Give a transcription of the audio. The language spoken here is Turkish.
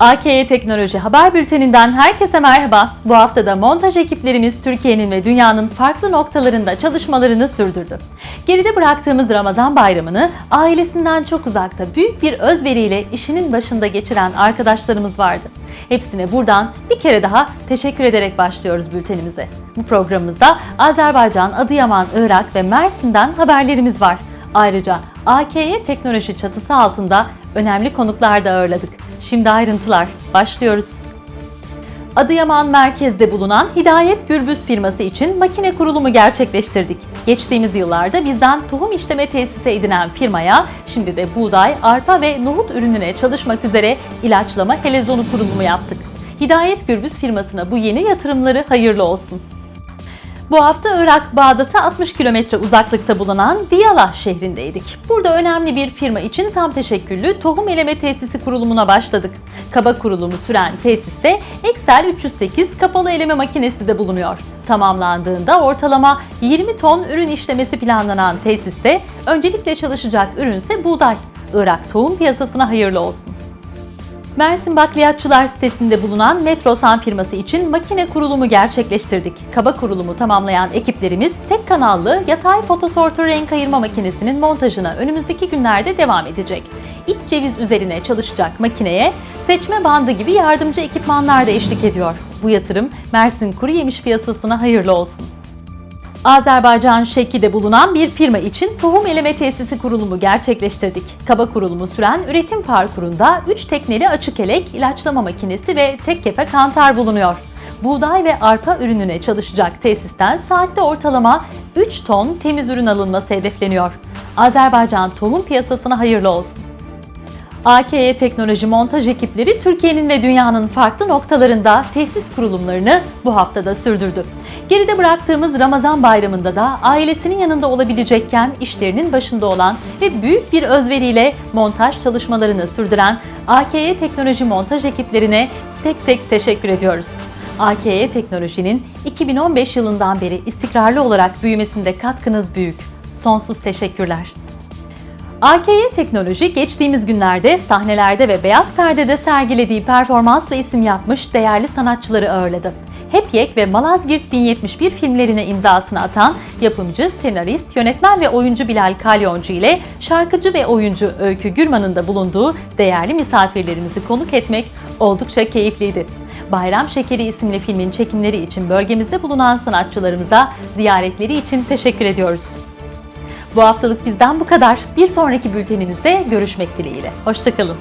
AKY Teknoloji Haber Bülteninden herkese merhaba. Bu haftada montaj ekiplerimiz Türkiye'nin ve dünyanın farklı noktalarında çalışmalarını sürdürdü. Geride bıraktığımız Ramazan bayramını ailesinden çok uzakta büyük bir özveriyle işinin başında geçiren arkadaşlarımız vardı. Hepsine buradan bir kere daha teşekkür ederek başlıyoruz bültenimize. Bu programımızda Azerbaycan, Adıyaman, Irak ve Mersin'den haberlerimiz var. Ayrıca AKY teknoloji çatısı altında önemli konuklar da ağırladık. Şimdi ayrıntılar. Başlıyoruz. Adıyaman merkezde bulunan Hidayet Gürbüz firması için makine kurulumu gerçekleştirdik. Geçtiğimiz yıllarda bizden tohum işleme tesisi edinen firmaya şimdi de buğday, arpa ve nohut ürününe çalışmak üzere ilaçlama helezonu kurulumu yaptık. Hidayet Gürbüz firmasına bu yeni yatırımları hayırlı olsun. Bu hafta Irak Bağdat'a 60 kilometre uzaklıkta bulunan Diyala şehrindeydik. Burada önemli bir firma için tam teşekküllü tohum eleme tesisi kurulumuna başladık. Kaba kurulumu süren tesiste Excel 308 kapalı eleme makinesi de bulunuyor. Tamamlandığında ortalama 20 ton ürün işlemesi planlanan tesiste öncelikle çalışacak ürünse buğday. Irak tohum piyasasına hayırlı olsun. Mersin Bakliyatçılar sitesinde bulunan Metrosan firması için makine kurulumu gerçekleştirdik. Kaba kurulumu tamamlayan ekiplerimiz tek kanallı yatay fotosorter renk ayırma makinesinin montajına önümüzdeki günlerde devam edecek. İç ceviz üzerine çalışacak makineye seçme bandı gibi yardımcı ekipmanlar da eşlik ediyor. Bu yatırım Mersin kuru yemiş piyasasına hayırlı olsun. Azerbaycan Şekki'de bulunan bir firma için tohum eleme tesisi kurulumu gerçekleştirdik. Kaba kurulumu süren üretim parkurunda 3 tekneli açık elek, ilaçlama makinesi ve tek kefe kantar bulunuyor. Buğday ve arpa ürününe çalışacak tesisten saatte ortalama 3 ton temiz ürün alınması hedefleniyor. Azerbaycan tohum piyasasına hayırlı olsun. AKY Teknoloji montaj ekipleri Türkiye'nin ve dünyanın farklı noktalarında tesis kurulumlarını bu haftada sürdürdü. Geride bıraktığımız Ramazan bayramında da ailesinin yanında olabilecekken işlerinin başında olan ve büyük bir özveriyle montaj çalışmalarını sürdüren AKY Teknoloji montaj ekiplerine tek tek teşekkür ediyoruz. AKY Teknoloji'nin 2015 yılından beri istikrarlı olarak büyümesinde katkınız büyük. Sonsuz teşekkürler. AKY Teknoloji geçtiğimiz günlerde sahnelerde ve beyaz perdede sergilediği performansla isim yapmış değerli sanatçıları ağırladı. Hep Yek ve Malazgirt 1071 filmlerine imzasını atan yapımcı, senarist, yönetmen ve oyuncu Bilal Kalyoncu ile şarkıcı ve oyuncu Öykü Gürman'ın da bulunduğu değerli misafirlerimizi konuk etmek oldukça keyifliydi. Bayram Şekeri isimli filmin çekimleri için bölgemizde bulunan sanatçılarımıza ziyaretleri için teşekkür ediyoruz. Bu haftalık bizden bu kadar. Bir sonraki bültenimizde görüşmek dileğiyle. Hoşçakalın.